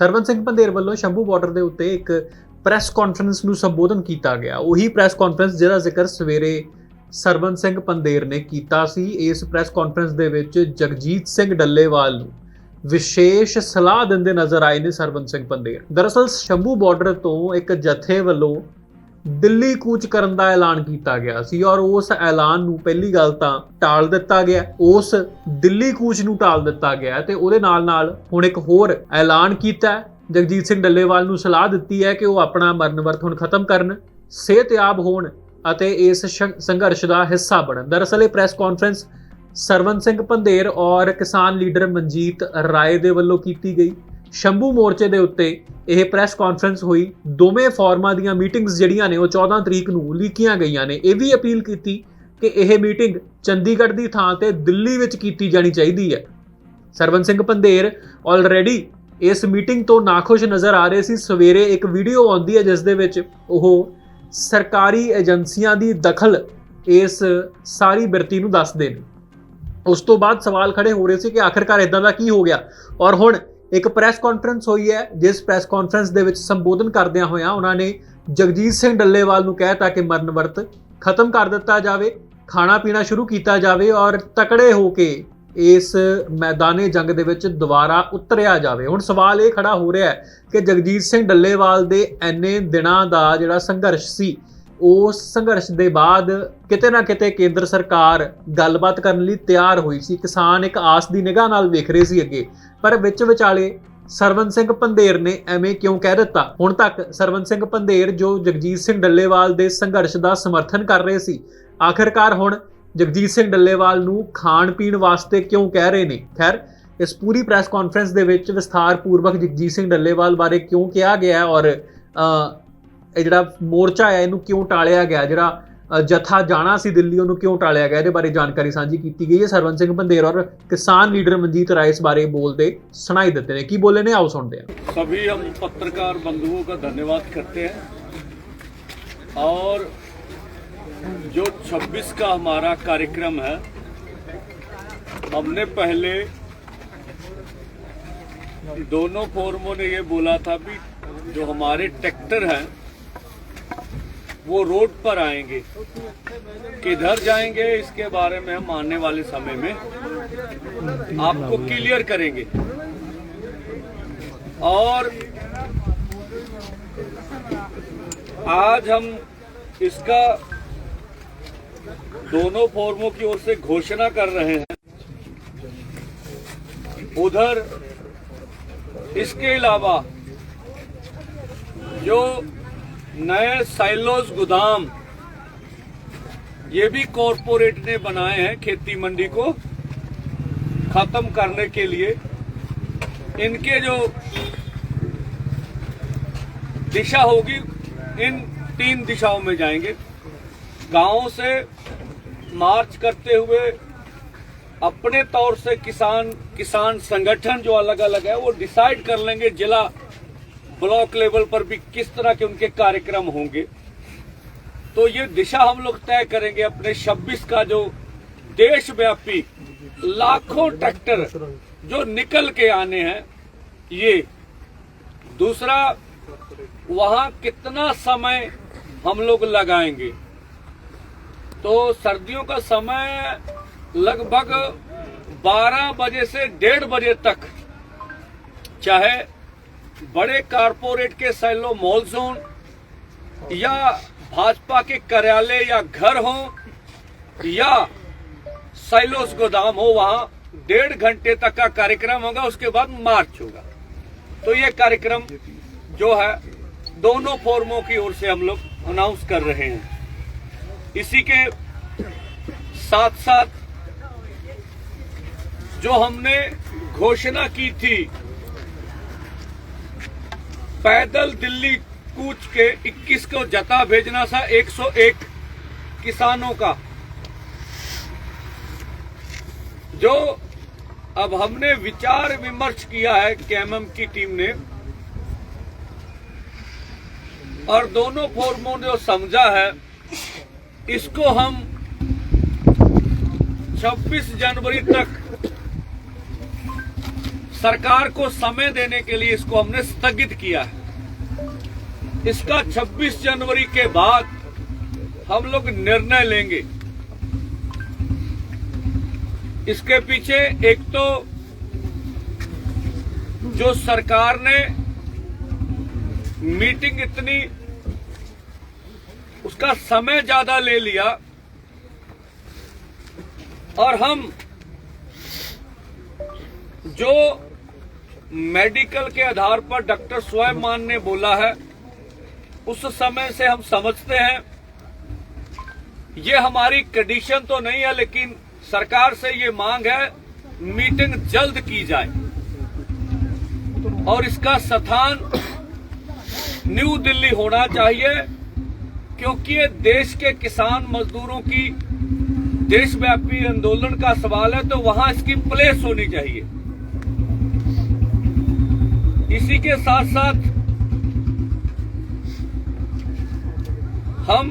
ਸਰਵਨ ਸਿੰਘ ਪੰਧੇਰ ਵੱਲੋਂ ਸ਼ੰਭੂ ਬਾਰਡਰ ਦੇ ਉੱਤੇ ਇੱਕ ਪ੍ਰੈਸ ਕਾਨਫਰੰਸ ਨੂੰ ਸੰਬੋਧਨ ਕੀਤਾ ਗਿਆ। ਉਹੀ ਪ੍ਰੈਸ ਕਾਨਫਰੰਸ ਜਿਹਦਾ ਜ਼ਿਕਰ ਸਵੇਰੇ ਸਰਵਨ ਸਿੰਘ ਪੰਧੇਰ ਨੇ ਕੀਤਾ ਸੀ। ਇਸ ਪ੍ਰੈਸ ਕਾਨਫਰੰਸ ਦੇ ਵਿੱਚ ਜਗਜੀਤ ਸਿੰਘ ਡੱਲੇਵਾਲ ਨੂੰ ਵਿਸ਼ੇਸ਼ ਸਲਾਹ ਦਿੰਦੇ ਨਜ਼ਰ ਆਏ ਨੇ ਸਰਵਨ ਸਿੰਘ ਪੰਦੇਰ ਦਰਅਸਲ, ਸ਼ੰਭੂ ਬਾਰਡਰ ਤੋਂ ਇੱਕ ਜਥੇ ਵੱਲੋਂ ਦਿੱਲੀ ਕੂਚ ਕਰਨ ਦਾ ਐਲਾਨ ਕੀਤਾ ਗਿਆ ਸੀ ਔਰ ਉਸ ਐਲਾਨ ਨੂੰ ਪਹਿਲੀ ਗੱਲ ਤਾਂ ਟਾਲ ਦਿੱਤਾ ਗਿਆ, ਉਸ ਦਿੱਲੀ ਕੂਚ ਨੂੰ ਟਾਲ ਦਿੱਤਾ ਗਿਆ ਤੇ ਉਹਦੇ ਨਾਲ ਨਾਲ ਹੁਣ ਇੱਕ ਹੋਰ ਐਲਾਨ ਕੀਤਾ ਜਗਜੀਤ ਸਿੰਘ ਡੱਲੇਵਾਲ ਨੂੰ ਸਲਾਹ ਦਿੱਤੀ ਹੈ ਕਿ ਉਹ ਆਪਣਾ ਮਰਨ ਵਰਤ ਹੁਣ ਖਤਮ ਕਰਨ, ਸਿਹਤਯਾਬ ਹੋਣ ਅਤੇ ਇਸ ਸ਼ੰ- ਸੰਘਰਸ਼ ਦਾ ਹਿੱਸਾ ਬਣਨ। ਦਰਅਸਲ ਇਹ ਪ੍ਰੈਸ ਕਾਨਫਰੰਸ ਸਰਵਨ ਸਿੰਘ ਪੰਧੇਰ ਔਰ ਕਿਸਾਨ ਲੀਡਰ ਮਨਜੀਤ ਰਾਏ ਦੇ ਵੱਲੋਂ ਕੀਤੀ ਗਈ। ਸ਼ੰਭੂ ਮੋਰਚੇ ਦੇ ਉੱਤੇ ਇਹ ਪ੍ਰੈਸ ਕਾਨਫਰੰਸ ਹੋਈ। ਦੋਵੇਂ ਫੋਰਮਾਂ ਦੀਆਂ ਮੀਟਿੰਗਸ ਜਿਹੜੀਆਂ ਨੇ, ਉਹ 14 ਤਰੀਕ ਨੂੰ ਲਿਖੀਆਂ ਗਈਆਂ ਨੇ। ਇਹ ਵੀ ਅਪੀਲ ਕੀਤੀ ਕਿ ਇਹ ਮੀਟਿੰਗ ਚੰਡੀਗੜ੍ਹ ਦੀ ਥਾਂ ਤੇ ਦਿੱਲੀ ਵਿੱਚ ਕੀਤੀ ਜਾਣੀ ਚਾਹੀਦੀ ਹੈ। ਸਰਵਨ ਸਿੰਘ ਪੰਧੇਰ ਆਲਰੇਡੀ ਇਸ ਮੀਟਿੰਗ ਤੋਂ ਨਾਖੁਸ਼ ਨਜ਼ਰ ਆ ਰਹੇ ਸੀ। ਸਵੇਰੇ ਇੱਕ ਵੀਡੀਓ ਆਉਂਦੀ ਹੈ, ਜਿਸ ਦੇ ਵਿੱਚ ਉਹ ਸਰਕਾਰੀ ਏਜੰਸੀਆਂ ਦੀ ਦਖਲ ਇਸ ਸਾਰੀ ਬਿਰਤੀ ਨੂੰ ਦੱਸਦੇ ਨੇ। ਉਸ ਤੋਂ ਬਾਅਦ ਸਵਾਲ ਖੜੇ ਹੋ ਰਹੇ ਸੀ ਕਿ ਆਖਿਰਕਾਰ ਇਦਾਂ ਦਾ ਕੀ ਹੋ ਗਿਆ? ਔਰ ਹੁਣ ਇੱਕ ਪ੍ਰੈਸ ਕਾਨਫਰੰਸ ਹੋਈ ਹੈ, ਜਿਸ ਪ੍ਰੈਸ ਕਾਨਫਰੰਸ ਦੇ ਵਿੱਚ ਸੰਬੋਧਨ ਕਰਦਿਆਂ ਹੋਇਆਂ ਉਹਨਾਂ ਨੇ ਜਗਜੀਤ ਸਿੰਘ ਡੱਲੇਵਾਲ ਨੂੰ ਕਹਿਤਾ ਕਿ ਮਰਨ ਵਰਤ ਖਤਮ ਕਰ ਦਿੱਤਾ ਜਾਵੇ, ਖਾਣਾ ਪੀਣਾ ਸ਼ੁਰੂ ਕੀਤਾ ਜਾਵੇ ਔਰ ਤਕੜੇ ਹੋ ਕੇ ਇਸ ਮੈਦਾਨੇ ਜੰਗ ਦੇ ਵਿੱਚ ਦੁਬਾਰਾ ਉਤਰਿਆ ਜਾਵੇ। ਹੁਣ ਸਵਾਲ ਇਹ ਖੜਾ ਹੋ ਰਿਹਾ ਹੈ ਕਿ ਜਗਜੀਤ ਸਿੰਘ ਡੱਲੇਵਾਲ ਦੇ ਐਨੇ ਦਿਨਾਂ ਦਾ ਜਿਹੜਾ ਸੰਘਰਸ਼ ਸੀ ਉਸ ਸੰਘਰਸ਼ ਦੇ ਬਾਅਦ ਕਿਤੇ ਨਾ ਕਿਤੇ ਕੇਂਦਰ ਸਰਕਾਰ ਗੱਲਬਾਤ ਕਰਨ ਲਈ ਤਿਆਰ ਹੋਈ ਸੀ। ਕਿਸਾਨ ਇੱਕ ਆਸ ਦੀ ਨਿਗਾਹ ਨਾਲ ਵੇਖ ਰਹੇ ਸੀ ਅੱਗੇ। ਪਰ ਵਿੱਚ ਵਿਚਾਲੇ ਸਰਵਨ ਸਿੰਘ ਪੰਧੇਰ ਨੇ ਐਵੇਂ ਕਿਉਂ ਕਹਿ ਦਿੱਤਾ? ਹੁਣ ਤੱਕ ਸਰਵਨ ਸਿੰਘ ਪੰਧੇਰ ਜੋ ਜਗਜੀਤ ਸਿੰਘ ਡੱਲੇਵਾਲ ਦੇ ਸੰਘਰਸ਼ ਦਾ ਸਮਰਥਨ ਕਰ ਰਹੇ ਸੀ, ਆਖਿਰਕਾਰ ਹੁਣ ਜਗਜੀਤ ਸਿੰਘ ਡੱਲੇਵਾਲ ਨੂੰ ਖਾਣ ਪੀਣ ਵਾਸਤੇ ਕਿਉਂ ਕਹਿ ਰਹੇ ਨੇ? ਖੈਰ, ਇਸ ਪੂਰੀ ਪ੍ਰੈਸ ਕਾਨਫਰੰਸ ਦੇ ਵਿੱਚ ਵਿਸਥਾਰ ਪੂਰਵਕ ਜਗਜੀਤ ਸਿੰਘ ਡੱਲੇਵਾਲ ਬਾਰੇ ਕਿਉਂ ਕਿਹਾ ਗਿਆ ਔਰ ਇਹ ਜਿਹੜਾ ਮੋਰਚਾ ਹੈ ਇਹਨੂੰ ਕਿਉਂ ਟਾਲਿਆ ਗਿਆ ਜਿਹੜਾ ਅ, ਜਥਾ ਜਾਣਾ ਸੀ ਦਿੱਲੀ ਉਹਨੂੰ ਕਿਉਂ ਟਾਲਿਆ ਗਿਆ ਇਹਦੇ ਬਾਰੇ ਜਾਣਕਾਰੀ ਸਾਂਝੀ ਕੀਤੀ ਗਈ ਹੈ ਸਰਵਨ ਸਿੰਘ ਬੰਦੇਰ ਔਰ ਕਿਸਾਨ ਲੀਡਰ ਮਨਜੀਤ ਰਾਏ ਇਸ ਬਾਰੇ ਬੋਲਦੇ ਸੁਣਾਈ ਦਿੱਤੇ ਨੇ ਕੀ ਬੋਲੇ ਨੇ ਆਓ ਸੁਣਦੇ ਹਾਂ सभी हम पत्रकार बंधुओं का धन्यवाद करते हैं और जो 26 का हमारा कार्यक्रम है हमने पहले दोनों फोरमों ने ये बोला था भी जो हमारे ट्रैक्टर हैं वो रोड पर आएँगे। किधर जाएँगे, इसके बारे में हम आने वाले समय में आपको क्लियर करेंगे। और आज हम इसका दोनों फोरमों की ओर से घोषणा कर रहे हैं। उधर इसके अलावा जो नए साइलोज गोदाम। ये भी कॉरपोरेट ने बनाए हैं खेती मंडी को खत्म करने के लिए। इनके जो दिशा होगी, इन तीन दिशाओं में जाएँगे। गाँवों से मार्च करते हुए अपने तौर से किसान किसान संगठन जो अलग अलग है, वो डिसाइड कर लेंगे जिला ब्लॉक लेवल पर भी किस तरह के उनके कार्यक्रम होंगे? तो ये दिशा हम लोग तय करेंगे अपने 26 का जो देशव्यापी लाखों ट्रैक्टर जो निकल के आने हैं, ये। दूसरा, वहाँ कितना समय हम लोग लगाएँगे? तो सर्दियों का समय लगभग 12 बजे से डेढ़ बजे तक, चाहे बड़े कारपोरेट के सैलो मॉल जोन या भाजपा के कार्यालय या घर हो, या साइलोस गोदाम हो, वहाँ डेढ़ घंटे तक का कार्यक्रम होगा, उसके बाद मार्च होगा। तो ये कार्यक्रम जो है, दोनों फोरमों की ओर से हम लोग अनाउंस कर रहे हैं। इसी के साथ साथ जो हमने घोषणा की थी पैदल दिल्ली कूच के 21 को जता भेजना था 101 किसानों का। जो अब हमने विचार विमर्श किया है केएमएम की टीम ने, और दोनों फोरमों ने समझा है, इसको हम 26 जनवरी तक सरकार को समय देने के लिए इसको हमने स्थगित किया है। इसका 26 जनवरी के बाद हम लोग निर्णय लेंगे। इसके पीछे एक तो जो सरकार ने मीटिंग इतनी, उसका समय ज़्यादा ले लिया और हम जो मेडिकल के आधार पर डॉक्टर स्वयं मान ने बोला है। उस समय से हम समझते हैं, ये हमारी कंडीशन तो नहीं है, लेकिन सरकार से ये मांग है मीटिंग जल्द की जाए। और इसका स्थान न्यू दिल्ली होना चाहिए, क्योंकि ये देश के किसान मजदूरों की देशव्यापी आंदोलन का सवाल है तो वहाँ इसकी प्लेस होनी चाहिए। इसी के साथ साथ हम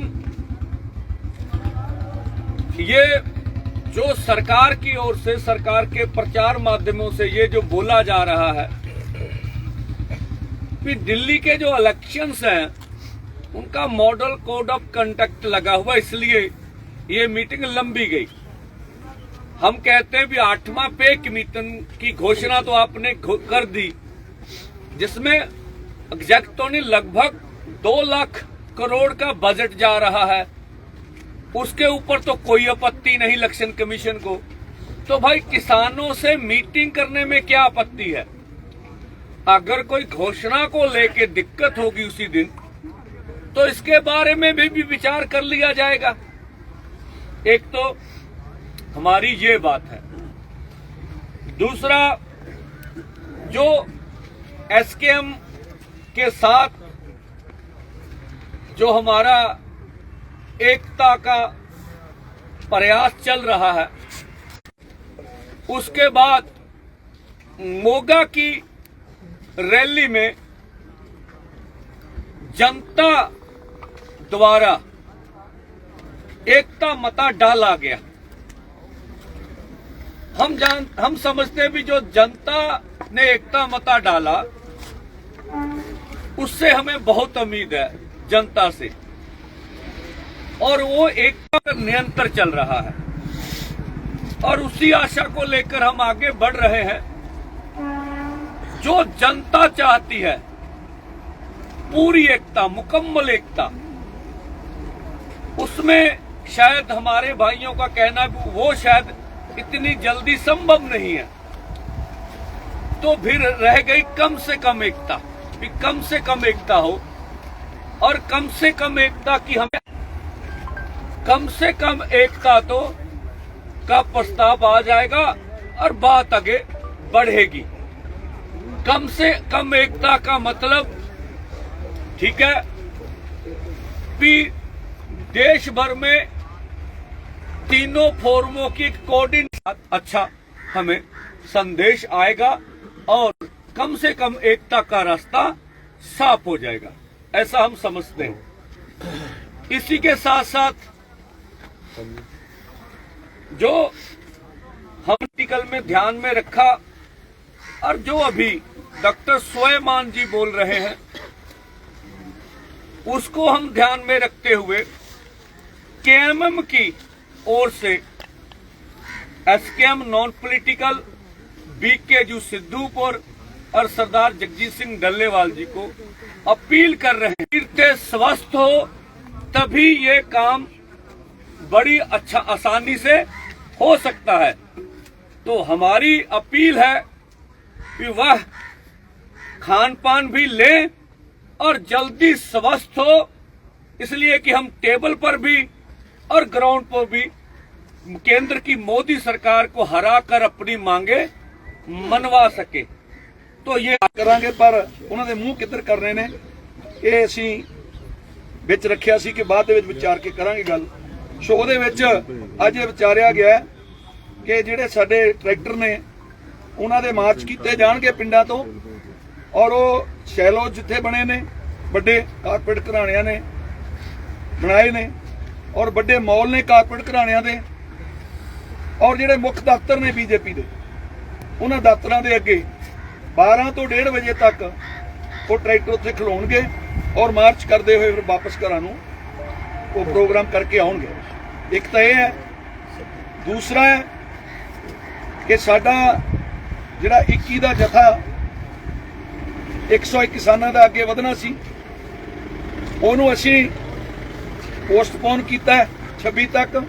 ये जो सरकार की ओर से, सरकार के प्रचार माध्यमों से ये जो बोला जा रहा है कि दिल्ली के जो इलेक्शंस हैं, उनका मॉडल कोड ऑफ़ कंडक्ट लगा हुआ इसलिए ये मीटिंग लंबी गई। हम कहते हैं भी आठवां पे कमीशन की घोषणा तो आपने कर दी। जिसमें एग्जैक्टों ने लगभग दो लाख करोड़ का बजट जा रहा है। उसके ऊपर तो कोई आपत्ति नहीं इलेक्शन कमीशन को। तो भाई किसानों से मीटिंग करने में क्या आपत्ति है? अगर कोई घोषणा को लेके दिक्कत होगी उसी दिन तो इसके बारे में भी, भी विचार कर लिया जाएगा। एक तो हमारी ये बात है। दूसरा जो एसकेएम के साथ जो हमारा एकता का प्रयास चल रहा है, उसके बाद मोगा की रैली में जनता द्वारा एकता मता डाला गया। हम जान, हम समझते भी जो जनता ने एकता मता डाला उससे हमें बहुत उम्मीद है, जनता से। और वो पर निरंतर चल रहा है। और उसी आशा को लेकर हम आगे बढ़ रहे हैं। जो जनता चाहती है, पूरी एकता, मुकम्मल एकता, उसमें शायद हमारे भाइयों का कहना कि वो शायद इतनी जल्दी संभव नहीं है। तो फिर रह गई कम से कम एकता। कि कम से कम एकता हो और कम से कम एकता की हमें कम से कम एकता तो का प्रस्ताव आ जाएगा और बात आगे बढ़ेगी। कम से कम एकता का मतलब ठीक है कि देश भर में तीनों फोरमों की कोऑर्डिनेट अच्छा हमें संदेश आएगा और कम से कम एकता का रास्ता साफ़ हो जाएगा, ऐसा हम समझते हैं। इसी के साथ साथ जो हम आर्टिकल में ध्यान में रखा और जो अभी डॉक्टर स्वयमान जी बोल रहे हैं, उसको हम ध्यान में रखते हुए केएमएम की ओर से SKM non political BKU Sidhupur और सरदार जगजीत सिंह डल्लेवाल जी को अपील कर रहे हैं तीर्थे स्वस्थ हो, तभी ये काम बड़ी अच्छा आसानी से हो सकता है। तो हमारी अपील है कि वह खान पान भी लें और जल्दी स्वस्थ हो। इसलिए कि हम टेबल पर भी और ग्राउंड पर भी केंद्र की मोदी सरकार को हरा कर अपनी मांगे मनवा सके। तो ਕਰਾਂਗੇ, ਪਰ ਉਹਨਾਂ ਦੇ ਮੂੰਹ ਕਿੱਧਰ ਕਰਨੇ ਨੇ, ਇਹ ਅਸੀਂ ਵਿੱਚ ਰੱਖਿਆ ਸੀ ਕਿ ਬਾਅਦ ਦੇ ਵਿੱਚ ਵਿਚਾਰ ਕੇ ਕਰਾਂਗੇ ਗੱਲ। ਸੋ ਉਹਦੇ ਵਿੱਚ ਅੱਜ ਇਹ ਵਿਚਾਰਿਆ ਗਿਆ ਕਿ ਜਿਹੜੇ ਸਾਡੇ ਟਰੈਕਟਰ ਨੇ, ਉਹਨਾਂ ਦੇ ਮਾਰਚ ਕੀਤੇ ਜਾਣਗੇ ਪਿੰਡਾਂ ਤੋਂ, ਔਰ ਉਹ ਸ਼ੈਲੋ ਜਿੱਥੇ ਬਣੇ ਨੇ, ਵੱਡੇ ਕਾਰਪੋਰੇਟ ਘਰਾਣਿਆਂ ਨੇ ਬਣਾਏ ਨੇ, ਔਰ ਵੱਡੇ ਮਾਲ ਨੇ ਕਾਰਪੋਰੇਟ ਘਰਾਣਿਆਂ ਦੇ, ਔਰ ਜਿਹੜੇ ਮੁੱਖ ਦਫ਼ਤਰ ਨੇ ਬੀਜੇਪੀ ਦੇ, ਉਹਨਾਂ ਦਫ਼ਤਰਾਂ ਦੇ ਅੱਗੇ 12 ਤੋਂ 1:30 ਵਜੇ ਤੱਕ ਉਹ ਟਰੈਕਟਰ ਉੱਥੇ ਖਲੋਣਗੇ ਔਰ ਮਾਰਚ ਕਰਦੇ ਹੋਏ ਫਿਰ ਵਾਪਸ ਘਰਾਂ ਨੂੰ ਉਹ ਪ੍ਰੋਗਰਾਮ ਕਰਕੇ ਆਉਣਗੇ। ਇੱਕ ਤਾਂ ਇਹ ਹੈ। ਦੂਸਰਾ ਹੈ ਕਿ ਸਾਡਾ ਜਿਹੜਾ 21 ਦਾ ਜਥਾ 101 ਕਿਸਾਨਾਂ ਦਾ ਅੱਗੇ ਵਧਣਾ ਸੀ। ਉਹਨੂੰ ਅਸੀਂ ਪੋਸਟਪੋਨ ਕੀਤਾ ਹੈ 26 ਤੱਕ।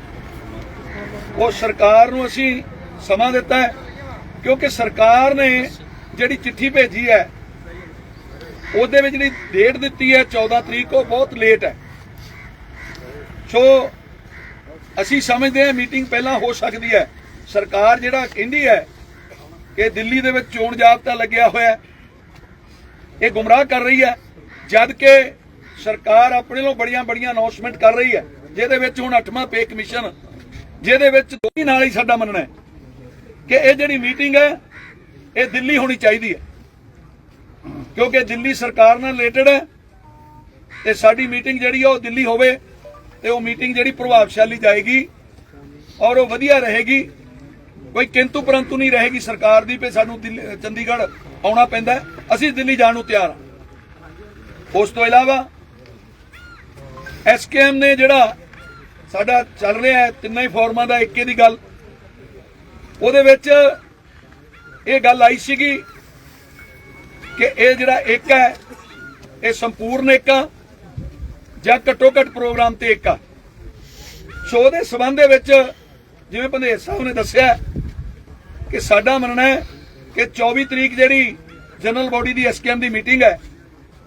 ਉਹ ਸਰਕਾਰ ਨੂੰ ਅਸੀਂ ਸਮਾਂ ਦਿੱਤਾ ਕਿਉਂਕਿ ਸਰਕਾਰ ਨੇ ਜਿਹੜੀ ਚਿੱਠੀ ਭੇਜੀ ਹੈ, ਉਹਦੇ ਵਿੱਚ ਜਿਹੜੀ ਡੇਟ ਦਿੱਤੀ ਹੈ 14 ਤਰੀਕ, ਉਹ ਬਹੁਤ ਲੇਟ ਹੈ। ਸੋ, ਅਸੀਂ ਸਮਝਦੇ ਹਾਂ ਮੀਟਿੰਗ ਪਹਿਲਾਂ ਹੋ ਸਕਦੀ ਹੈ। ਸਰਕਾਰ ਜਿਹੜਾ ਕਹਿੰਦੀ ਹੈ ਕਿ ਦਿੱਲੀ ਦੇ ਵਿੱਚ ਚੋਣ ਜਾਬਤਾ ਲੱਗਿਆ ਹੋਇਆ ਹੈ, ਇਹ ਗੁੰਮਰਾਹ ਕਰ ਰਹੀ ਹੈ, ਜਦ ਕਿ ਸਰਕਾਰ ਆਪਣੇ ਵੱਲੋਂ ਬੜੀਆਂ ਬੜੀਆਂ ਅਨਾਉਂਸਮੈਂਟ ਕਰ ਰਹੀ ਹੈ, ਜਿਹਦੇ ਵਿੱਚ ਹੁਣ 8ਵਾਂ ਪੇ ਕਮਿਸ਼ਨ ਜਿਹਦੇ ਵਿੱਚ ਦੋਈ ਨਾਲ ਹੀ ਸਾਡਾ ਮੰਨਣਾ ਹੈ ਕਿ ਇਹ ਜਿਹੜੀ ਮੀਟਿੰਗ ਹੈ ਇਹ ਦਿੱਲੀ ਹੋਣੀ ਚਾਹੀਦੀ ਹੈ। ਕਿਉਂਕਿ ਦਿੱਲੀ ਸਰਕਾਰ ਨਾਲ ਰਿਲੇਟਡ ਹੈ। ਤੇ ਸਾਡੀ ਮੀਟਿੰਗ ਜਿਹੜੀ ਆ ਉਹ ਦਿੱਲੀ ਹੋਵੇ ਤੇ ਉਹ ਮੀਟਿੰਗ ਜਿਹੜੀ ਪ੍ਰਭਾਵਸ਼ਾਲੀ ਜਾਏਗੀ ਔਰ ਉਹ ਵਧੀਆ ਰਹੇਗੀ। ਕੋਈ ਕਿੰਤੂ ਪਰੰਤੂ ਨਹੀਂ ਰਹੇਗੀ ਸਰਕਾਰ ਦੀ ਵੀ ਸਾਨੂੰ ਦਿੱਲੀ- ਚੰਡੀਗੜ੍ਹ ਆਉਣਾ ਪੈਂਦਾ ਅਸੀਂ ਦਿੱਲੀ ਜਾਣ ਨੂੰ ਤਿਆਰ ਹਾਂ। ਉਸ ਤੋਂ ਇਲਾਵਾ ਐਸਕੇਐਮ ਨੇ ਜਿਹੜਾ ਸਾਡਾ ਚੱਲ ਰਿਹਾ ਹੈ, ਤਿੰਨਾਂ ਹੀ ਫੋਰਮਾਂ ਦਾ, ਇੱਕੇ ਦੀ ਗੱਲ। ਉਹਦੇ ਵਿੱਚ ਇਹ ਗੱਲ ਆਈ ਸੀਗੀ ਕਿ ਇਹ ਜਿਹੜਾ ਇੱਕ ਹੈ, ਇਹ ਸੰਪੂਰਨ ਇੱਕ ਆ ਜਾਂ ਘੱਟੋ ਘੱਟ ਪ੍ਰੋਗਰਾਮ ਤੇ ਇੱਕ ਆ ਸੋ ਉਹਦੇ ਸਬੰਧ ਦੇ ਵਿੱਚ ਜਿਵੇਂ ਪੰਦੇਰ ਸਾਹਿਬ ਨੇ ਦੱਸਿਆ ਕਿ ਸਾਡਾ ਮੰਨਣਾ ਹੈ ਕਿ 24 ਤਰੀਕ ਜਿਹੜੀ ਜਨਰਲ ਬਾਡੀ ਦੀ ਐਸਕੇਐਮ ਦੀ ਮੀਟਿੰਗ ਹੈ,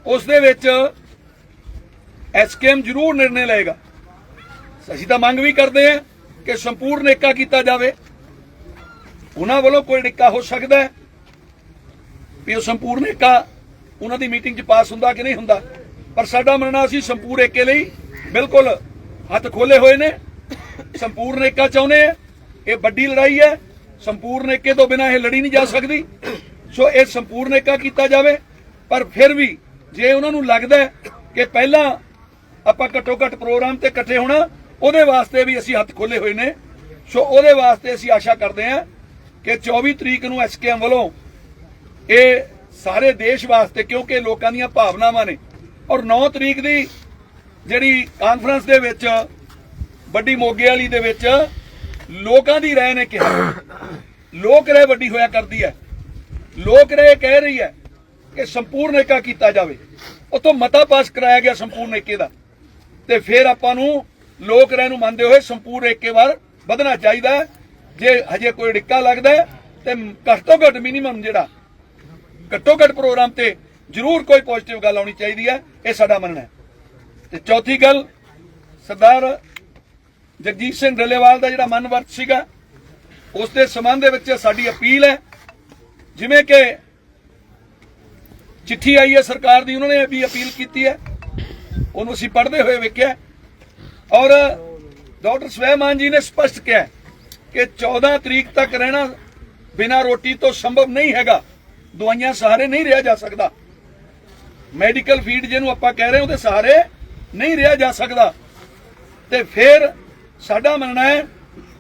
ਉਸ ਦੇ ਵਿੱਚ ਐਸਕੇਐਮ ਜ਼ਰੂਰ ਨਿਰਣੇ ਲਏਗਾ। ਅਸੀਂ ਤਾਂ ਮੰਗ ਵੀ ਕਰਦੇ ਹਾਂ ਕਿ ਸੰਪੂਰਨ ਏਕਾ ਕੀਤਾ ਜਾਵੇ। ਉਹਨਾਂ ਵੱਲੋਂ ਕੋਈ ਡਿੱਕਾ ਹੋ ਸਕਦਾ ਹੈ ਵੀ ਉਹ ਸੰਪੂਰਨ ਏਕਾ ਉਹਨਾਂ ਦੀ ਮੀਟਿੰਗ 'ਚ ਪਾਸ ਹੁੰਦਾ ਕਿ ਨਹੀਂ ਹੁੰਦਾ? ਪਰ ਸਾਡਾ ਮੰਨਣਾ ਅਸੀਂ ਸੰਪੂਰਨ ਏਕੇ ਲਈ ਬਿਲਕੁਲ ਹੱਥ ਖੋਲੇ ਹੋਏ ਨੇ। ਸੰਪੂਰਨ ਏਕਾ ਚਾਹੁੰਦੇ ਆ। ਇਹ ਵੱਡੀ ਲੜਾਈ ਹੈ। ਸੰਪੂਰਨ ਏਕੇ ਤੋਂ ਬਿਨਾਂ ਇਹ ਲੜੀ ਨਹੀਂ ਜਾ ਸਕਦੀ। ਸੋ ਇਹ ਸੰਪੂਰਨ ਏਕਾ ਕੀਤਾ ਜਾਵੇ। ਪਰ ਫਿਰ ਵੀ ਜੇ ਉਹਨਾਂ ਨੂੰ ਲੱਗਦਾ ਕਿ ਪਹਿਲਾਂ ਆਪਾਂ ਘੱਟੋ ਘੱਟ ਪ੍ਰੋਗਰਾਮ ਤੇ ਇਕੱਠੇ ਹੋਣਾ, ਉਹਦੇ ਵਾਸਤੇ ਵੀ ਅਸੀਂ ਹੱਥ ਖੋਲੇ ਹੋਏ ਨੇ। ਸੋ ਉਹਦੇ ਵਾਸਤੇ ਅਸੀਂ ਆਸ਼ਾ ਕਰਦੇ ਹਾਂ ਕਿ 24 ਤਰੀਕ ਨੂੰ ਐਸਕੇਐਮ ਵੱਲੋਂ ਇਹ ਸਾਰੇ ਦੇਸ਼ ਵਾਸਤੇ, ਕਿਉਂਕਿ ਲੋਕਾਂ ਦੀਆਂ ਭਾਵਨਾਵਾਂ ਨੇ, ਔਰ 9 ਤਰੀਕ ਦੀ ਜਿਹੜੀ ਕਾਨਫਰੰਸ ਦੇ ਵਿੱਚ, ਵੱਡੀ ਮੋਗੇ ਵਾਲੀ ਦੇ ਵਿੱਚ ਲੋਕਾਂ ਦੀ ਰਾਏ ਨੇ ਕਿਹਾ। ਲੋਕ ਰਾਏ ਵੱਡੀ ਹੋਇਆ ਕਰਦੀ ਹੈ। ਲੋਕ ਰਾਏ ਕਹਿ ਰਹੀ ਹੈ ਕਿ ਸੰਪੂਰਨ ਏਕਾ ਕੀਤਾ ਜਾਵੇ। ਉਤੋਂ ਮਤਾ ਪਾਸ ਕਰਾਇਆ ਗਿਆ ਸੰਪੂਰਨ ਏਕੇ ਦਾ। ਤੇ ਫਿਰ ਆਪਾਂ ਨੂੰ ਲੋਕ ਰਾਏ ਨੂੰ ਮੰਨਦੇ ਹੋਏ ਸੰਪੂਰਨ ਏਕੇ ਵੱਲ ਵਧਣਾ ਚਾਹੀਦਾ ਹੈ। ਜੇ ਹਜੇ ਕੋਈ ਡਿੱਕਾ ਲੱਗਦਾ ਹੈ, ਤੇ ਘੱਟ ਘੱਟ ਮਿਨੀਮਮ ਜਿਹੜਾ ਘੱਟੋ ਘੱਟ ਪ੍ਰੋਗਰਾਮ ਤੇ ਜ਼ਰੂਰ ਕੋਈ ਪੋਜ਼ਿਟਿਵ ਗੱਲ ਆਉਣੀ ਚਾਹੀਦੀ ਹੈ, ਇਹ ਸਾਡਾ ਮੰਨਣਾ ਹੈ। ਤੇ ਚੌਥੀ ਗੱਲ, ਸਰਦਾਰ ਜਗਜੀਤ ਸਿੰਘ ਡੱਲੇਵਾਲ ਦਾ ਜਿਹੜਾ ਮਨ ਵਰਤ ਸੀਗਾ, ਉਸ ਦੇ ਸੰਬੰਧ ਦੇ ਵਿੱਚ ਸਾਡੀ ਅਪੀਲ ਹੈ, ਜਿਵੇਂ ਕਿ ਚਿੱਠੀ ਆਈ ਹੈ ਸਰਕਾਰ ਦੀ, ਉਹਨਾਂ ਨੇ ਵੀ ਅਪੀਲ ਕੀਤੀ ਹੈ, ਉਹਨੂੰ ਅਸੀਂ ਪੜ੍ਹਦੇ ਹੋਏ ਵੇਖਿਆ ਔਰ ਡਾਕਟਰ ਸਵੈਮਾਨ ਜੀ ਨੇ ਸਪਸ਼ਟ ਕਿਹਾ ਕਿ 14 ਤਰੀਕ ਤੱਕ ਰਹਿਣਾ ਬਿਨਾਂ ਰੋਟੀ ਤੋਂ ਸੰਭਵ ਨਹੀਂ ਹੈਗਾ। ਦਵਾਈਆਂ ਸਹਾਰੇ ਨਹੀਂ ਰਿਹਾ ਜਾ ਸਕਦਾ। ਮੈਡੀਕਲ ਫੀਲਡ ਜਿਹਨੂੰ ਆਪਾਂ ਕਹਿ ਰਹੇ ਉਹਦੇ ਸਹਾਰੇ ਨਹੀਂ ਰਿਹਾ ਜਾ ਸਕਦਾ। ਤੇ ਫਿਰ ਸਾਡਾ ਮੰਨਣਾ ਹੈ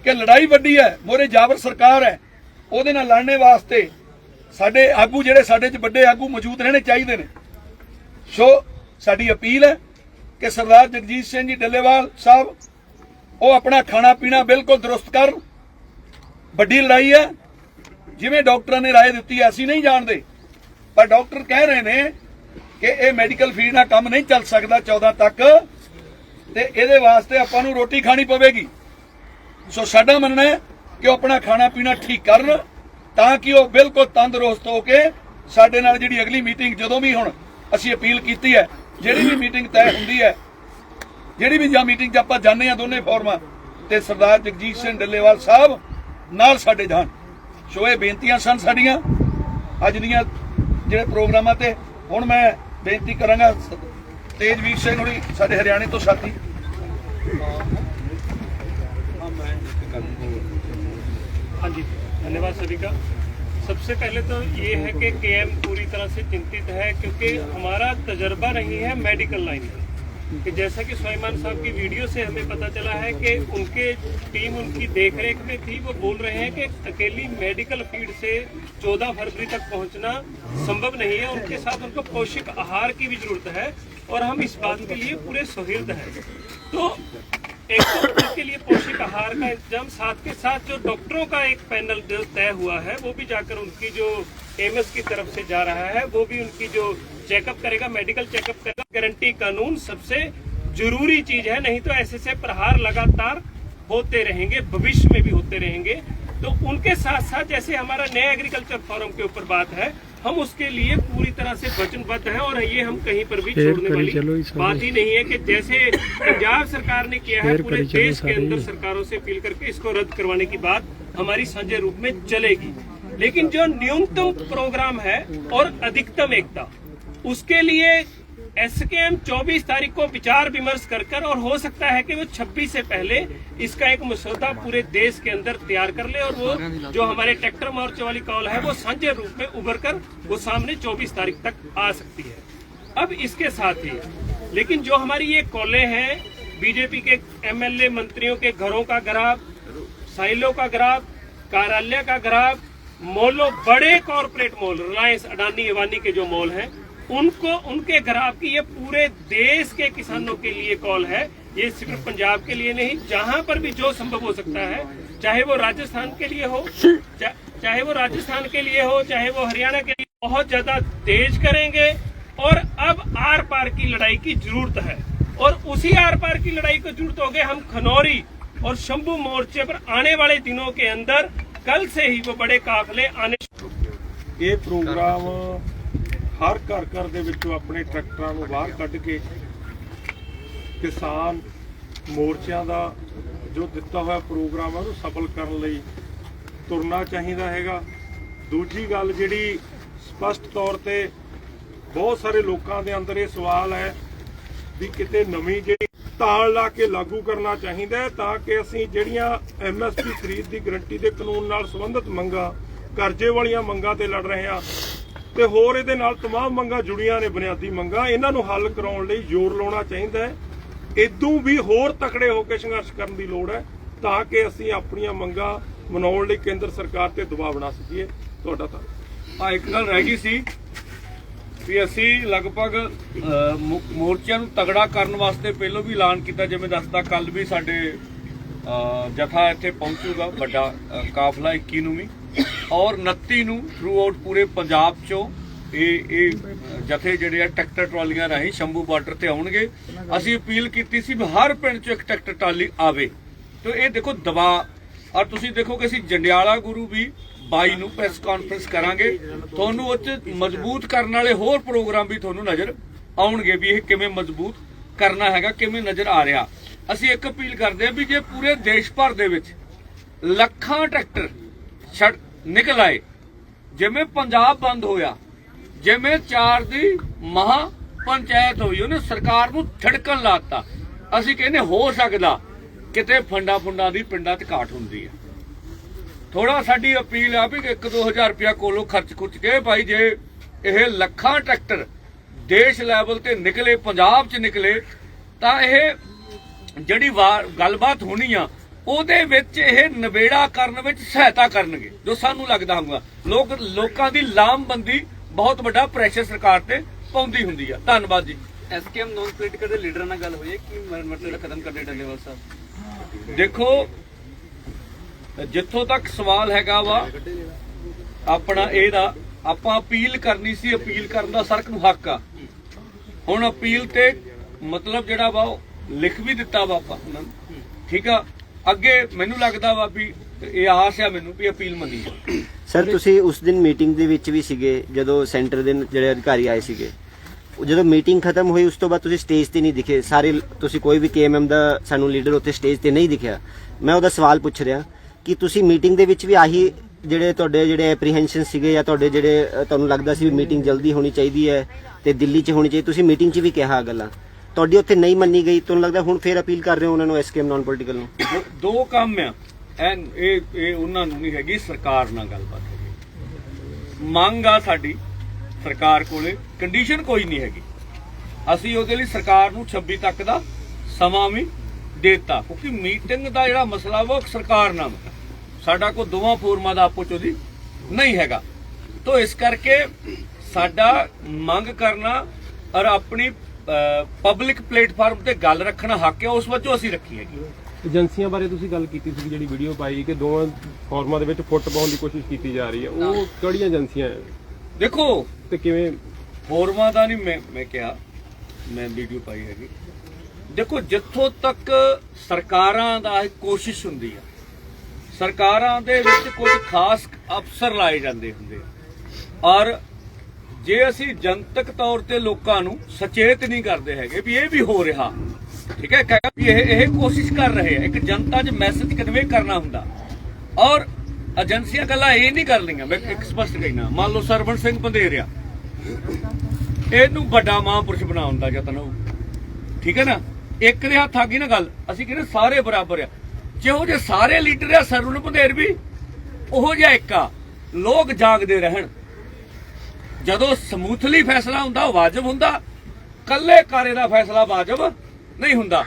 ਕਿ ਲੜਾਈ ਵੱਡੀ ਹੈ, ਮੋਰੇ ਜਾਬਰ ਸਰਕਾਰ ਹੈ। ਉਹਦੇ ਨਾਲ ਲੜਨੇ ਵਾਸਤੇ ਸਾਡੇ ਆਗੂ ਜਿਹੜੇ ਸਾਡੇ 'ਚ ਵੱਡੇ ਆਗੂ ਮੌਜੂਦ ਰਹਿਣੇ ਚਾਹੀਦੇ ਨੇ। ਸੋ ਸਾਡੀ ਅਪੀਲ ਹੈ ਕਿ ਸਰਦਾਰ ਜਗਜੀਤ ਸਿੰਘ ਜੀ ਡੱਲੇਵਾਲ ਸਾਹਿਬ, ਉਹ ਆਪਣਾ ਖਾਣਾ ਪੀਣਾ ਬਿਲਕੁਲ ਦਰੁਸਤ ਕਰਨ ਵੱਡੀ ਲੜਾਈ ਹੈ। ਜਿਵੇਂ ਡਾਕਟਰਾਂ ਨੇ ਰਾਏ ਦਿੱਤੀ ਹੈ, ਅਸੀਂ ਨਹੀਂ ਜਾਣਦੇ। ਪਰ ਡਾਕਟਰ ਕਹਿ ਰਹੇ ਨੇ ਕਿ ਇਹ ਮੈਡੀਕਲ ਫੀਲਡ ਨਾਲ ਕੰਮ ਨਹੀਂ ਚੱਲ ਸਕਦਾ 14 ਤੱਕ। ਤੇ ਇਹਦੇ ਵਾਸਤੇ ਆਪਾਂ ਨੂੰ ਰੋਟੀ ਖਾਣੀ ਪਵੇਗੀ। ਸੋ ਸਾਡਾ ਮੰਨਣਾ ਹੈ ਕਿ ਉਹ ਆਪਣਾ ਖਾਣਾ ਪੀਣਾ ਠੀਕ ਕਰਨ, ਤਾਂ ਕਿ ਉਹ ਬਿਲਕੁਲ ਤੰਦਰੁਸਤ ਹੋ ਕੇ ਸਾਡੇ ਨਾਲ ਜਿਹੜੀ ਅਗਲੀ ਮੀਟਿੰਗ ਜਦੋਂ ਵੀ ਹੁਣ ਅਸੀਂ ਅਪੀਲ ਕੀਤੀ ਹੈ, ਜਿਹੜੀ ਵੀ ਮੀਟਿੰਗ ਤੈਅ ਹੁੰਦੀ ਹੈ, ਜਿਹੜੀ ਵੀ ਜਾਂ ਮੀਟਿੰਗ 'ਚ ਆਪਾਂ ਜਾਂਦੇ ਆ ਦੋਨੇ ਫੋਰਮਾਂ ਤੇ ਸਰਦਾਰ ਜਗਜੀਤ ਸਿੰਘ ਡੱਲੇਵਾਲ ਸਾਹਿਬ ਨਾਲ ਸਾਡੇ ਜਾਣ ਸੋ ਇਹ ਬੇਨਤੀਆਂ ਸਨ ਸਾਡੀਆਂ ਅੱਜ ਦੀਆਂ ਜਿਹੜੇ ਪ੍ਰੋਗਰਾਮਾਂ ਤੇ ਹੁਣ ਮੈਂ ਬੇਨਤੀ ਕਰਾਂਗਾ ਤੇਜਵੀਰ ਸਿੰਘ ਹੁਣੀ ਸਾਡੇ ਹਰਿਆਣੇ ਤੋਂ ਸਾਥੀ हाँ जी धन्यवाद सभी का सबसे पहले तो ये है कि केएम पूरी तरह से चिंतित है क्योंकि हमारा तजर्बा नहीं है मेडिकल लाइन में कि जैसा कि सुलेमान साहब की वीडियो से हमें पता चला है कि उनके टीम, उनकी देखरेख में थी, वो बोल रहे हैं कि अकेली मेडिकल फ़ीड से 14 फरवरी तक पहुँचना संभव नहीं है। उनके साथ उनको पौष्टिक आहार की भी ज़रूरत है और हम इस बात के लिए पूरे सुहृद हैं। तो एक तो उनके लिए पौष्टिक आहार का इंतज़ाम, साथ के साथ जो डॉक्टरों का एक पैनल जो तय हुआ है, वो भी जाकर उनकी जो एमएस की तरफ़ से जा रहा है, वो भी उनकी जो चेकअप करेगा मेडिकल चेकअप करेगा गारंटी कानून सबसे ज़रूरी चीज़ है नहीं तो ऐसे से प्रहार लगातार होते रहेंगे भविष्य में भी होते रहेंगे। तो उनके साथ साथ जैसे हमारा नया एग्रीकल्चर फोरम के ऊपर बात है हम उसके लिए पूरी तरह से वचनबद्ध हैं और ये हम कहीं पर भी छोड़ने वाली बात ही नहीं है कि जैसे पंजाब सरकार ने किया है पूरे देश के अंदर सरकारों से अपील करके इसको रद्द करवाने की बात हमारी साझे रूप में चलेगी। लेकिन जो न्यूनतम प्रोग्राम है और अधिकतम एकता उसके लिए एसकेएम 24 तारीख को विचार विमर्श कर कर और हो सकता है कि वो 26 से पहले इसका एक मसौदा पूरे देश के अंदर तैयार कर ले और वो जो हमारे ट्रैक्टर मोर्चे वाली कॉल है वो साझे रूप में उभर कर वो सामने 24 तारीख तक आ सकती है। अब इसके साथ ही, लेकिन जो हमारी ये कॉलें हैं बीजेपी के एमएलए मंत्रियों के घरों का ग्राफ, साइलों का ग्राफ, कार्यालय का ग्राफ, मॉलों, बड़े कॉरपोरेट मॉल, रिलायंस, अडानी, अवानी के जो मॉल हैं उनको उनके घर की ये पूरे देश के किसानों के लिए कॉल है। ये सिर्फ़ पंजाब के लिए नहीं जहाँ पर भी जो संभव हो सकता है चाहे वो राजस्थान के लिए हो चा, चाहे वो राजस्थान के लिए हो चाहे वो हरियाणा के लिए बहुत ज़्यादा तेज करेंगे। और अब आर पार की लड़ाई की ज़रूरत है। और उसी आर पार की लड़ाई को ज़रूरत तो हो गए हम खनौरी और शंभू मोर्चे पर आने वाले दिनों के अंदर कल से ही वो बड़े काफले आने ये प्रोग्राम ਹਰ ਘਰ ਘਰ ਦੇ ਵਿੱਚੋਂ ਆਪਣੇ ਟਰੈਕਟਰਾਂ ਨੂੰ ਬਾਹਰ ਕੱਢ ਕੇ ਕਿਸਾਨ ਮੋਰਚਿਆਂ ਦਾ ਜੋ ਦਿੱਤਾ ਹੋਇਆ ਪ੍ਰੋਗਰਾਮ ਹੈ ਉਹਨੂੰ ਸਫਲ ਕਰਨ ਲਈ ਤੁਰਨਾ ਚਾਹੀਦਾ ਹੈਗਾ। ਦੂਜੀ ਗੱਲ ਜਿਹੜੀ ਸਪਸ਼ਟ ਤੌਰ ਤੇ ਬਹੁਤ ਸਾਰੇ ਲੋਕਾਂ ਦੇ ਅੰਦਰ ਇਹ ਸਵਾਲ ਹੈ ਵੀ ਕਿਤੇ ਨਵੀਂ ਜਿਹੜੀ ਤਾਲ ਲਾ ਕੇ ਲਾਗੂ ਕਰਨਾ ਚਾਹੀਦਾ ਤਾਂ ਕਿ ਅਸੀਂ ਜਿਹੜੀਆਂ ਐਮਐਸਪੀ ਖਰੀਦ ਦੀ ਗਰੰਟੀ ਦੇ ਕਾਨੂੰਨ ਨਾਲ ਸੰਬੰਧਿਤ ਮੰਗਾਂ, ਕਰਜ਼ੇ ਵਾਲੀਆਂ ਮੰਗਾਂ ਤੇ ਲੜ ਰਹੇ ਹਾਂ ਤੇ ਹੋਰ ਇਹਦੇ ਨਾਲ तमाम ਮੰਗਾਂ ਜੁੜੀਆਂ ਨੇ ਬੁਨਿਆਦੀ ਮੰਗਾਂ ਇਹਨਾਂ ਨੂੰ ਹੱਲ ਕਰਾਉਣ ਲਈ ਜ਼ੋਰ ਲਾਉਣਾ ਚਾਹੀਦਾ ਹੈ ਇਦੋਂ ਵੀ ਹੋਰ ਤਕੜੇ ਹੋ ਕੇ ਸੰਘਰਸ਼ ਕਰਨ ਦੀ ਲੋੜ ਹੈ ਤਾਂ ਕਿ ਅਸੀਂ ਆਪਣੀਆਂ ਮੰਗਾਂ ਮਨਾਉਣ ਲਈ ਕੇਂਦਰ ਸਰਕਾਰ ਤੇ ਦਬਾਅ ਬਣਾ ਸਕੀਏ ਤੁਹਾਡਾ ਧੰਨਵਾਦ ਆ ਇੱਕ ਗੱਲ ਰਹਿ ਗਈ ਸੀ ਵੀ ਅਸੀਂ ਲਗਭਗ ਅ, ਮੋ- ਮੋਰਚਿਆਂ ਨੂੰ ਤਗੜਾ ਕਰਨ ਵਾਸਤੇ ਪਹਿਲਾਂ ਵੀ ਐਲਾਨ ਕੀਤਾ ਜਿਵੇਂ ਦੱਸਦਾ ਕੱਲ ਵੀ ਸਾਡੇ ਅ, ਜਥਾ ਇੱਥੇ ਪਹੁੰਚੂਗਾ ਵੱਡਾ ਅ, ਕਾਫਲਾ 21 ਨੂੰ ਵੀ ਔਰ 29 ਨੂੰ ਥਰੂ ਆਊਟ ਪੂਰੇ ਪੰਜਾਬ ਚੋਂ ਇਹ ਇਹ ਜਥੇ ਜਿਹੜੇ ਆ ਟਰੈਕਟਰ ਟਰਾਲੀਆਂ ਰਾਹੀਂ ਸ਼ੰਭੂ ਬਾਰਡਰ ਤੇ ਆਉਣਗੇ। ਅਸੀਂ ਅਪੀਲ ਕੀਤੀ ਸੀ ਵੀ ਹਰ ਪਿੰਡ ਚੋਂ ਇੱਕ ਟਰੈਕਟਰ ਟਰਾਲੀ ਆਵੇ। ਤੇ ਇਹ ਦੇਖੋ ਦਬਾ, ਔਰ ਤੁਸੀਂ ਦੇਖੋਗੇ ਅਸੀਂ ਜੰਡਿਆਲਾ ਗੁਰੂ ਵੀ 22 ਨੂੰ ਪ੍ਰੈਸ ਕਾਨਫਰੰਸ ਕਰਾਂਗੇ। ਤੁਹਾਨੂੰ ਉਹ 'ਚ ਮਜ਼ਬੂਤ ਕਰਨ ਵਾਲੇ ਹੋਰ ਪ੍ਰੋਗਰਾਮ ਵੀ ਤੁਹਾਨੂੰ ਨਜ਼ਰ ਆਉਣਗੇ ਵੀ ਇਹ ਕਿਵੇਂ ਮਜ਼ਬੂਤ ਕਰਨਾ ਹੈਗਾ, ਕਿਵੇਂ ਨਜ਼ਰ ਆ ਰਿਹਾ। ਅਸੀਂ ਇੱਕ ਅਪੀਲ ਕਰਦੇ ਹਾਂ ਵੀ ਜੇ ਪੂਰੇ ਦੇਸ਼ ਭਰ ਦੇ ਵਿੱਚ ਲੱਖਾਂ ਟਰੈਕਟਰ ਛੜ ਨਿਕਲ ਆਏ। ਜਿਵੇਂ ਪੰਜਾਬ ਬੰਦ ਹੋਇਆ, ਜਿਵੇਂ ਚਾਰ ਦੀ ਮਹਾ ਪੰਚਾਇਤ ਹੋਈ, ਉਹਨੇ ਸਰਕਾਰ ਨੂੰ ਛੜਕਣ ਲਾਤਾ ਅਸੀਂ ਕਹਿੰਦੇ, ਹੋ ਸਕਦਾ ਕਿਤੇ ਫੰਡਾ ਫੁੰਡਾ ਦੀ ਪਿੰਡਾਂ 'ਚ ਘਾਟ ਹੁੰਦੀ ਹੈ। ਥੋੜਾ ਸਾਡੀ ਅਪੀਲ ਆ ਵੀ 1-2000 ਰੁਪਇਆ ਕੋਲੋਂ ਖਰਚ ਖੁੱਚ ਕੇ ਭਾਈ ਜੇ ਇਹ ਲੱਖਾਂ ਟਰੈਕਟਰ ਦੇਸ਼ ਲੈਵਲ ਤੇ ਨਿਕਲੇ, ਪੰਜਾਬ 'ਚ ਨਿਕਲੇ, ਤਾਂ ਇਹ ਜਿਹੜੀ ਗੱਲਬਾਤ ਹੋਣੀ ਆ ਉਹਦੇ ਵਿੱਚ ਇਹ ਨਵੇੜਾ ਕਰਨ ਵਿੱਚ ਸਹਾਇਤਾ ਕਰਨਗੇ ਜੋ ਸਾਨੂੰ ਲੱਗਦਾ ਹੋਊਗਾ। ਲੋਕ ਲੋਕਾਂ ਦੀ ਲਾਮਬੰਦੀ ਬਹੁਤ ਵੱਡਾ ਪ੍ਰੈਸ਼ਰ ਸਰਕਾਰ ਤੇ ਪਾਉਂਦੀ ਹੁੰਦੀ ਆ। ਧੰਨਵਾਦ ਜੀ। ਐਸਕੇਐਮ ਨੌਨ ਪੋਲੀਟੀਕਲ ਦੇ ਲੀਡਰਾਂ ਨਾਲ ਗੱਲ ਹੋਈ ਹੈ ਕਿ ਮਸਲਾ ਖਤਮ ਕਰਨੇ ਡੱਲੇਵਾਲ ਸਾਹਿਬ? ਦੇਖੋ ਜਿੱਥੋਂ ਤੱਕ ਸਵਾਲ ਹੈਗਾ ਵਾ ਆਪਣਾ ਇਹਦਾ ਆਪਾਂ ਅਪੀਲ ਕਰਨੀ ਸੀ ਅਪੀਲ ਕਰਨ ਦਾ ਸਰਕ ਨੂੰ ਹੱਕ ਆ। ਹੁਣ ਅਪੀਲ ਤੇ ਮਤਲਬ ਜਿਹੜਾ ਵਾ ਉਹ ਲਿਖ ਵੀ ਦਿੱਤਾ ਵਾ ਆਪਾਂ। ਠੀਕ ਆ? ਅੱਗੇ ਮੈਨੂੰ ਲੱਗਦਾ ਵਾ ਵੀ ਇਹ ਆਸ ਆ ਮੈਨੂੰ ਵੀ ਅਪੀਲ ਮੰਨੀ। ਸਰ ਤੁਸੀਂ ਉਸ ਦਿਨ ਮੀਟਿੰਗ ਦੇ ਵਿੱਚ ਵੀ ਸੀਗੇ ਜਦੋਂ ਸੈਂਟਰ ਦੇ ਜਿਹੜੇ ਅਧਿਕਾਰੀ ਆਏ ਸੀਗੇ। ਉਹ ਜਦੋਂ ਮੀਟਿੰਗ ਖਤਮ ਹੋਈ ਉਸ ਤੋਂ ਬਾਅਦ ਤੁਸੀਂ ਸਟੇਜ ਤੇ ਨਹੀਂ ਦਿਖੇ। ਸਾਰੇ ਤੁਸੀਂ ਕੋਈ ਵੀ ਕੇਐਮਐਮ ਦਾ ਸਾਨੂੰ ਲੀਡਰ ਉੱਥੇ ਸਟੇਜ ਤੇ ਨਹੀਂ ਦਿਖਿਆ। ਮੈਂ ਉਹਦਾ ਸਵਾਲ ਪੁੱਛ ਰਿਹਾ ਕਿ ਤੁਸੀਂ ਮੀਟਿੰਗ ਦੇ ਵਿੱਚ ਵੀ ਆਹੀ ਜਿਹੜੇ ਤੁਹਾਡੇ ਜਿਹੜੇ ਐਪਰੀਹੈਂਸ਼ਨ ਸੀਗੇ ਜਾਂ ਤੁਹਾਡੇ ਜਿਹੜੇ ਤੁਹਾਨੂੰ ਲੱਗਦਾ ਸੀ ਮੀਟਿੰਗ ਜਲਦੀ ਹੋਣੀ ਚਾਹੀਦੀ ਹੈ ਤੇ ਦਿੱਲੀ 'ਚ ਹੋਣੀ ਚਾਹੀਦੀ ਤੁਸੀਂ ਮੀਟਿੰਗ 'ਚ ਵੀ ਕਿਹਾ ਗੱਲਾਂ? ਤੁਹਾਡੀ ਉੱਥੇ ਨਹੀਂ ਮੰਨੀ ਗਈ, ਤੁਹਾਨੂੰ ਲੱਗਦਾ ਹੁਣ ਫੇਰ ਅਪੀਲ ਕਰ ਰਹੇ ਹੋ ਉਹਨਾਂ ਨੂੰ ਐਸਕੇਐਮ ਨਾਨ ਪੋਲੀਟੀਕਲ ਨੂੰ? ਦੋ- ਦੋ ਕੰਮ ਆ। ਐਨ ਇਹ ਇਹ ਉਹਨਾਂ ਨੂੰ ਨਹੀਂ ਹੈਗੀ, ਸਰਕਾਰ ਨਾਲ ਗੱਲਬਾਤ ਹੈਗੀ। ਮੰਗ ਆ ਸਾਡੀ ਸਰਕਾਰ ਕੋਲੇ ਕੰਡੀਸ਼ਨ ਕੋਈ ਨਹੀਂ ਹੈਗੀ। ਅਸੀਂ ਉਹਦੇ ਲਈ ਸਰਕਾਰ ਨੂੰ 26 ਤੱਕ ਦਾ ਸਮਾਂ ਵੀ ਦੇਤਾ, ਕਿਉਂਕਿ ਮੀਟਿੰਗ ਦਾ ਜਿਹੜਾ ਮਸਲਾ ਵਾ, ਉਹ ਸਰਕਾਰ ਨਾਲ ਵਾ। ਸਾਡਾ ਕੋ ਦੋਵਾਂ ਫੋਰਮਾਂ ਦਾ ਆਪੋ ਚੋਦੀ ਨਹੀਂ ਹੈਗਾ। ਤੋਂ ਇਸ ਕਰਕੇ ਸਾਡਾ ਮੰਗ ਕਰਨਾ ਔਰ ਆਪਣੀ ਪਬਲਿਕ ਪਲੇਟਫਾਰਮ ਤੇ ਗੱਲ ਰੱਖਣਾ ਹੱਕ ਹੈ ਉਸ ਵਜੋਂ ਅਸੀਂ ਰੱਖੀ ਹੈਗੀ। ਏਜੰਸੀਆਂ ਬਾਰੇ ਤੁਸੀਂ ਗੱਲ ਕੀਤੀ ਸੀ ਜਿਹੜੀ ਵੀਡੀਓ ਪਾਈ ਕਿ ਦੋਵਾਂ ਫਾਰਮਾਂ ਦੇ ਵਿੱਚ ਫੁੱਟ ਪਾਉਣ ਦੀ ਕੋਸ਼ਿਸ਼ ਕੀਤੀ ਜਾ ਰਹੀ ਹੈ। ਉਹ ਕਿਹੜੀਆਂ ਏਜੰਸੀਆਂ ਹੈ? ਦੇਖੋ ਤੇ ਕਿਵੇਂ? ਫੋਰਮਾਂ ਦਾ ਨਹੀਂ ਮੈਂ ਮੈਂ ਕਿਹਾ ਮੈਂ ਵੀਡੀਓ ਪਾਈ ਹੈਗੀ। ਦੇਖੋ ਜਿੱਥੋਂ ਤੱਕ ਸਰਕਾਰਾਂ ਦਾ ਕੋਸ਼ਿਸ਼ ਹੁੰਦੀ ਆ ਸਰਕਾਰਾਂ ਦੇ ਵਿੱਚ ਕੁਝ ਖਾਸ ਅਫਸਰ ਲਾਏ ਜਾਂਦੇ ਹੁੰਦੇ ਆ। ਔਰ ਜੇ ਅਸੀਂ ਜਨਤਕ ਤੌਰ ਤੇ ਲੋਕਾਂ ਨੂੰ ਸਚੇਤ ਨਹੀਂ ਕਰਦੇ ਹੈਗੇ ਵੀ ਇਹ ਵੀ ਹੋ ਰਿਹਾ, ਠੀਕ ਹੈ ਕਹਿੰਦਾ ਵੀ ਇਹ ਇਹ ਕੋਸ਼ਿਸ਼ ਕਰ ਰਹੇ ਆ ਇੱਕ ਜਨਤਾ 'ਚ ਮੈਸੇਜ ਕਨਵੇ ਕਰਨਾ ਹੁੰਦਾ। ਔਰ ਏਜੰਸੀਆਂ ਗੱਲਾਂ ਇਹ ਨਹੀਂ ਕਰ ਲਈਆਂ, ਮੈਂ ਇੱਕ ਸਪਸ਼ਟ ਕਹਿਣਾ, ਮੰਨ ਲਓ ਸਰਵਣ ਸਿੰਘ ਬੰਦੇਰਿਆ ਇਹਨੂੰ ਵੱਡਾ ਮਹਾਂਪੁਰਸ਼ ਬਣਾਉਣ ਦਾ ਯਤਨ ਹੋਊ, ਠੀਕ ਹੈ ਨਾ? ਇੱਕ ਦੇ ਹੱਥ ਆ ਗਈ ਨਾ ਗੱਲ, ਅਸੀਂ ਕਹਿੰਦੇ ਸਾਰੇ ਬਰਾਬਰ ਆ। ਜਿਹੋ ਜੇ ਸਾਰੇ ਲੀਡਰ ਆ, ਸਰਵਣ ਬੰਦੇਰ ਵੀ, ਉਹੋ ਜਿਹਾ ਇੱਕ ਆ, ਲੋਕ ਜਾਗਦੇ ਰਹਿਣ। ਜਦੋਂ ਸਮੂਥਲੀ ਫੈਸਲਾ ਹੁੰਦਾ ਉਹ ਵਾਜਬ ਹੁੰਦਾ ਕੱਲੇ ਕਾਰੇ ਦਾ ਫੈਸਲਾ ਵਾਜਬ ਨਹੀਂ ਹੁੰਦਾ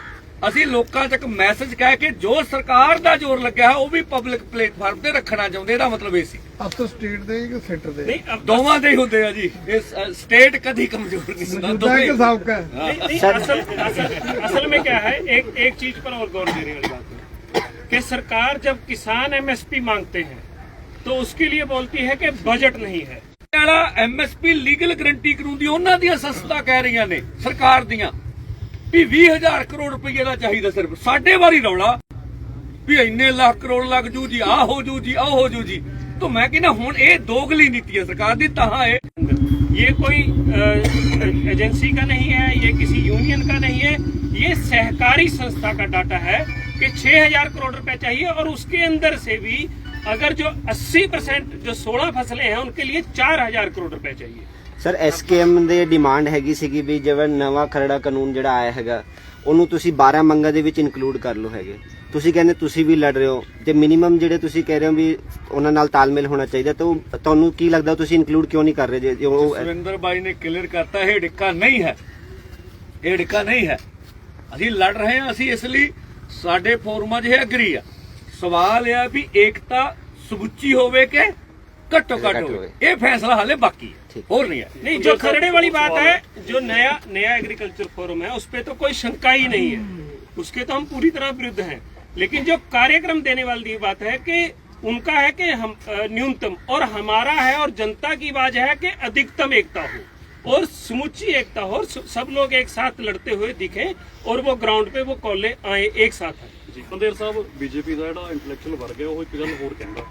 ਅਸੀਂ ਲੋਕਾਂ ਤੱਕ ਮੈਸੇਜ ਕਹਿ ਕੇ ਜੋ ਸਰਕਾਰ ਦਾ ਜ਼ੋਰ ਲੱਗਿਆ ਹੈ ਉਹ ਵੀ ਪਬਲਿਕ ਪਲੇਟਫਾਰਮ ਤੇ ਰੱਖਣਾ ਚਾਹੁੰਦੇ ਇਹਦਾ ਮਤਲਬ ਇਹ ਸੀ ਅਫਸਰ ਸਟੇਟ ਦੇ ਕਿ ਸੈਂਟਰ ਦੇ नहीं अब ਦੋਵਾਂ ਦੇ ਹੀ ਹੁੰਦੇ ਆ ਜੀ ਇਹ ਸਟੇਟ ਕਦੀ ਕਮਜ਼ੋਰ ਨਹੀਂ ਹੁੰਦਾ ਮੌਜੂਦਾ ਹੈ ਕਿ ਦੋਵੇਂ ਸਾਬਕਾ ਹੈ? नहीं, नहीं, सर- असल, असल असल में क्या है एक एक चीज पर और गौर देने वाली बात है कि सरकार जब किसान एमएसपी मांगते हैं तो उसके लिए बोलती है कि बजट नहीं है ਵਾਲਾ ਐਮਐਸਪੀ ਲੀਗਲ ਗਰੰਟੀ ਕਾਨੂੰਨ ਦੀ ਉਹਨਾਂ ਦੀਆਂ ਸੰਸਥਾ ਕਹਿ ਰਹੀਆਂ ਨੇ ਸਰਕਾਰ ਦੀਆਂ ਵੀ 20000 ਕਰੋੜ ਰੁਪਏ ਦਾ ਚਾਹੀਦਾ ਸਿਰਫ ਸਾਡੇ ਵਾਰੀ ਰੌਲਾ ਵੀ ਇੰਨੇ ਲੱਖ ਕਰੋੜ ਲੱਗ ਜੂ ਜੀ ਆ ਹੋ ਜੂ ਜੀ ਆ ਹੋ ਜੂ ਜੀ ਤਾਂ ਮੈਂ ਕਹਿੰਦਾ ਹੁਣ ਇਹ ਦੋਗਲੀ ਨੀਤੀ ਹੈ ਸਰਕਾਰ ਦੀ ਤਾਂ ਇਹ ये कोई अ, एजेंसी का नहीं है ये किसी यूनियन का नहीं है ये सहकारी संस्था का डाटा है कि 6000 करोड़ रुपए चाहिए और उसके अंदर से भी अगर जो 80 परसेंट जो 16 फसलें हैं उनके लिए 4000 करोड़ रुपए चाहिए ਸਰ ਐਸਕੇਐਮ ਦੇ ਡਿਮਾਂਡ ਹੈਗੀ ਸੀਗੀ ਵੀ ਜਿਵੇਂ ਨਵਾਂ ਖਰੜਾ ਕਾਨੂੰਨ ਜਿਹੜਾ ਆਇਆ ਹੈਗਾ ਉਹਨੂੰ ਤੁਸੀਂ 12 ਮੰਗਾਂ ਦੇ ਵਿੱਚ ਇਨਕਲੂਡ ਕਰ ਲਓ ਹੈਗੇ ਤੁਸੀਂ ਕਹਿੰਦੇ ਤੁਸੀਂ ਵੀ ਲੜ ਰਹੇ ਹੋ ਤੇ ਮਿਨੀਮਮ ਜਿਹੜੇ ਤੁਸੀਂ ਕਹਿ ਰਹੇ ਹੋ ਵੀ ਉਹਨਾਂ ਨਾਲ ਤਾਲਮੇਲ ਹੋਣਾ ਚਾਹੀਦਾ ਤਾਂ ਉਹ ਤੁਹਾਨੂੰ ਕੀ ਲੱਗਦਾ ਤੁਸੀਂ ਇਨਕਲੂਡ ਕਿਉਂ ਨਹੀਂ ਕਰ ਰਹੇ ਜੇ- ਜੇ ਉਹ ਸੁਰਿੰਦਰ ਬਾਈ ਨੇ ਕਲੀਅਰ ਕਰਤਾ ਇਹ ਡਿੱਕਾ ਨਹੀਂ ਹੈ ਇਹ ਡਿੱਕਾ ਨਹੀਂ ਹੈ ਅਸੀਂ ਲੜ ਰਹੇ ਹਾਂ ਅਸੀਂ ਇਸ ਲਈ ਸਾਡੇ ਫੋਰਮਾਂ 'ਚ ਇਹ ਅਗਰੀ ਆ ਸਵਾਲ ਇਹ ਆ ਵੀ ਏਕਤਾ ਸਮੁੱਚੀ ਹੋਵੇ ਕਿ ਘੱਟੋ ਘੱਟ ਘੱਟ ਹੋਵੇ ਹੋਵੇ। ਇਹ ਫੈਸਲਾ ਹਾਲੇ ਬਾਕੀ ਹੈ ਠੀਕ। ਹੋਰ ਨਹੀਂ ਹੈ नहीं जो खरड़े वाली बात है जो नया नया एग्रीकल्चर फोरम है उस पर तो कोई शंका ही नहीं है उसके तो हम पूरी तरह विरुद्ध हैं लेकिन जो कार्यक्रम देने वाली बात है कि उनका है कि हम अ, न्यूनतम और हमारा है और जनता की आवाज है कि अधिकतम एकता हो और समूची एकता हो और स- सब लोग एक साथ लड़ते हुए दिखें और वो ग्राउंड पे वो कॉले आए एक साथ आए ਜੀ ਪੰਦੇਰ ਸਾਹਿਬ, ਬੀਜੇਪੀ ਦਾ ਜਿਹੜਾ ਇੰਟੈਲੈਕਚੁਅਲ ਵਰਗ ਹੈ, ਉਹ ਇੱਕ ਗੱਲ ਹੋਰ ਕਹਿੰਦਾ।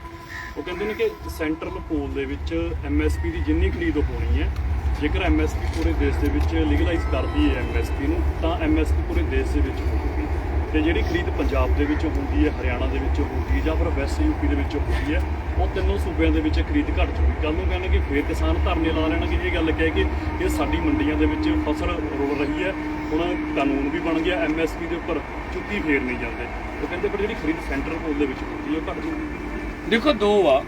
ਉਹ ਕਹਿੰਦੇ ਨੇ ਕਿ ਸੈਂਟਰਲ ਪੂਲ ਦੇ ਵਿੱਚ ਐਮਐਸਪੀ ਦੀ ਜਿੰਨੀ ਖਰੀਦ ਹੋਣੀ ਹੈ, ਜੇਕਰ ਐਮਐਸਪੀ ਪੂਰੇ ਦੇਸ਼ ਦੇ ਵਿੱਚ ਲੀਗਲਾਈਜ਼ ਕਰਦੀ ਹੈ ਐਮਐਸਪੀ ਨੂੰ, ਤਾਂ ਐਮਐਸਪੀ ਪੂਰੇ ਦੇਸ਼ ਦੇ ਵਿੱਚ ਹੋਊਗੀ ਤੇ ਜਿਹੜੀ ਖਰੀਦ ਪੰਜਾਬ ਦੇ ਵਿੱਚ ਹੁੰਦੀ ਹੈ, ਹਰਿਆਣਾ ਦੇ ਵਿੱਚ ਹੁੰਦੀ ਹੈ ਜਾਂ ਫਿਰ ਵੈਸਟ ਯੂਪੀ ਦੇ ਵਿੱਚ ਹੁੰਦੀ ਹੈ, ਉਹ ਤਿੰਨੋਂ ਸੂਬਿਆਂ ਦੇ ਵਿੱਚ ਖਰੀਦ ਘਟ ਜੂਗੀ ਕੱਲ ਨੂੰ ਕਹਿੰਦੇ ਕਿ ਫੇਰ ਕਿਸਾਨ ਧਰਨੇ ਲਾ ਲੈਣਗੇ ਇਹ ਗੱਲ ਕਹਿ ਕੇ ਇਹ ਸਾਡੀ ਮੰਡੀਆਂ ਦੇ ਵਿੱਚ ਫਸਲ ਰੁਲ ਰਹੀ ਹੈ, ਹੁਣ ਕਾਨੂੰਨ ਵੀ ਬਣ ਗਿਆ ਐਮਐਸਪੀ ਦੇ ਉੱਪਰ ਚੁੱਕੀ ਫੇਰ ਨਹੀਂ ਜਾਂਦੇ। ਉਹ ਕਹਿੰਦੇ ਪਰ ਜਿਹੜੀ ਖਰੀਦ ਸੈਂਟਰ ਪੂਲ ਦੇ ਵਿੱਚ ਹੁੰਦੀ ਹੈ, ਉਹ ਘਟ ਜੂਗੀ ਦੇਖੋ, ਦੋ ਆ।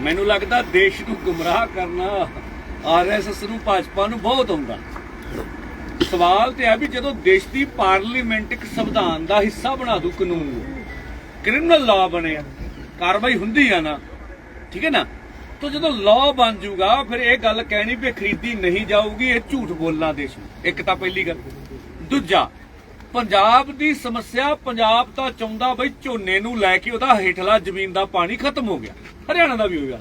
ਮੈਨੂੰ ਲੱਗਦਾ ਦੇਸ਼ ਨੂੰ ਗੁੰਮਰਾਹ ਕਰਨਾ ਆਰਐਸਐਸ ਨੂੰ ਭਾਜਪਾ ਨੂੰ ਬਹੁਤ ਆਉਂਦਾ। ਸਵਾਲ ਤੇ ਆ ਵੀ ਜਦੋਂ ਦੇਸ਼ ਦੀ ਪਾਰਲੀਮੈਂਟ ਇੱਕ ਸੰਵਿਧਾਨ ਦਾ ਹਿੱਸਾ ਬਣਾ ਦੂ ਕਾਨੂੰਨ ਨੂੰ ਕ੍ਰਿਮੀਨਲ ਲਾਅ ਬਣਿਆ ਕਾਰਵਾਈ ਹੁੰਦੀ ਆ ਨਾ, ਠੀਕ ਹੈ ਨਾ? ਤਾਂ ਜਦੋਂ ਲਾਅ ਬਣ ਜਾਊਗਾ ਫਿਰ ਇਹ ਗੱਲ ਕਹਿਣੀ ਵੀ ਖਰੀਦੀ ਨਹੀਂ ਜਾਊਗੀ, ਇਹ ਝੂਠ ਬੋਲਣਾ ਦੇਸ਼ ਨੂੰ। ਇੱਕ ਤਾਂ ਪਹਿਲੀ ਗੱਲ। ਦੂਜਾ, ਪੰਜਾਬ ਦੀ ਸਮੱਸਿਆ, ਪੰਜਾਬ ਤਾਂ ਚਾਹੁੰਦਾ ਬਈ ਝੋਨੇ ਨੂੰ ਲੈ ਕੇ ਉਹਦਾ ਹੇਠਲਾ ਜ਼ਮੀਨ ਦਾ ਪਾਣੀ ਖਤਮ ਹੋ ਗਿਆ। ਹਰਿਆਣਾ ਦਾ ਵੀ ਹੋ ਗਿਆ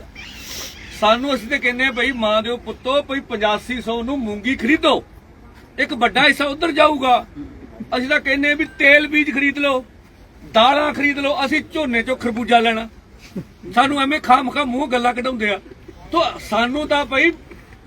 ਸਾਨੂੰ ਅਸੀਂ ਤੇ ਕਹਿੰਦੇ ਆ ਬਈ ਮਾਂ, ਦਿਓ, ਪੁੱਤੋ, ਬਈ 8500 ਨੂੰ ਮੂੰਗੀ ਖਰੀਦੋ। ਇੱਕ ਵੱਡਾ ਹਿੱਸਾ ਉਧਰ ਜਾਊਗਾ। ਅਸੀਂ ਤਾਂ ਕਹਿੰਦੇ ਵੀ ਤੇਲ ਬੀਜ ਖਰੀਦ ਲਓ, ਦਾਲਾਂ ਖਰੀਦ ਲਓ, ਅਸੀਂ ਝੋਨੇ ਚੋਂ ਖਰਬੂਜਾ ਲੈਣਾ। ਸਾਨੂੰ ਐਵੇਂ ਖਾਮਖਾ ਮੂੰਹ ਗੱਲਾਂ ਕਢਾਉਂਦੇ ਆ। ਤੋ ਸਾਨੂੰ ਤਾਂ ਭਾਈ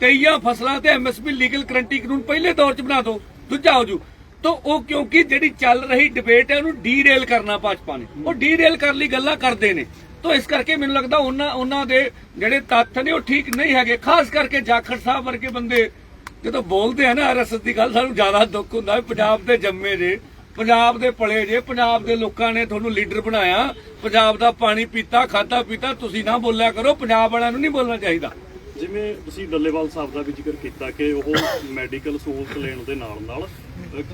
ਕਈਆਂ ਫਸਲਾਂ ਤੇ ਐਮਐਸਪੀ ਲੀਗਲ ਗਰੰਟੀ ਕਾਨੂੰਨ ਪਹਿਲੇ ਦੌਰ ਚ ਬਣਾ ਦਿਓ ਦੂਜਾ ਹੋ ਜੂ। ਤੋ ਉਹ ਕਿਉਂਕਿ ਜਿਹੜੀ ਚੱਲ ਰਹੀ ਡਿਬੇਟ ਹੈ, ਉਹਨੂੰ ਡੀਰੇਲ ਕਰਨਾ ਭਾਜਪਾ ਨੇ। ਉਹ ਡੀਰੇਲ ਕਰਨ ਲਈ ਗੱਲਾਂ ਕਰਦੇ ਨੇ। ਤੋ ਇਸ ਕਰਕੇ ਮੈਨੂੰ ਲੱਗਦਾ ਉਹਨਾਂ ਉਹਨਾਂ ਦੇ ਜਿਹੜੇ ਤੱਥ ਨੇ, ਉਹ ਠੀਕ ਨਹੀਂ ਹੈਗੇ। ਖਾਸ ਕਰਕੇ ਜਾਖੜ ਸਾਹਿਬ ਵਰਗੇ ਬੰਦੇ ਜਦੋਂ ਬੋਲਦੇ ਆ ਨਾ ਆਰਐਸਐਸ ਦੀ ਗੱਲ ਸਾਨੂੰ ਜ਼ਿਆਦਾ ਦੁੱਖ ਹੁੰਦਾ ਵੀ ਪੰਜਾਬ ਦੇ ਜੰਮੇ ਜੇ ਪੰਜਾਬ ਦੇ ਪਲੇ ਜੇ ਪੰਜਾਬ ਦੇ ਲੋਕਾਂ ਨੇ ਤੁਹਾਨੂੰ ਲੀਡਰ ਬਣਾਇਆ ਪੰਜਾਬ ਦਾ ਪਾਣੀ ਪੀਤਾ ਖਾਦਾ ਪੀਤਾ ਤੁਸੀਂ ਨਾ ਬੋਲਿਆ ਕਰੋ ਪੰਜਾਬ ਵਾਲਿਆਂ ਨੂੰ ਨਹੀਂ ਬੋਲਣਾ ਚਾਹੀਦਾ। ਜਿਵੇਂ ਤੁਸੀਂ ਡੱਲੇਵਾਲ ਸਾਹਿਬ ਦਾ ਵੀ ਜ਼ਿਕਰ ਕੀਤਾ ਕਿ ਉਹ ਮੈਡੀਕਲ ਸਹੂਲਤ ਲੈਣ ਦੇ ਨਾਲ ਨਾਲ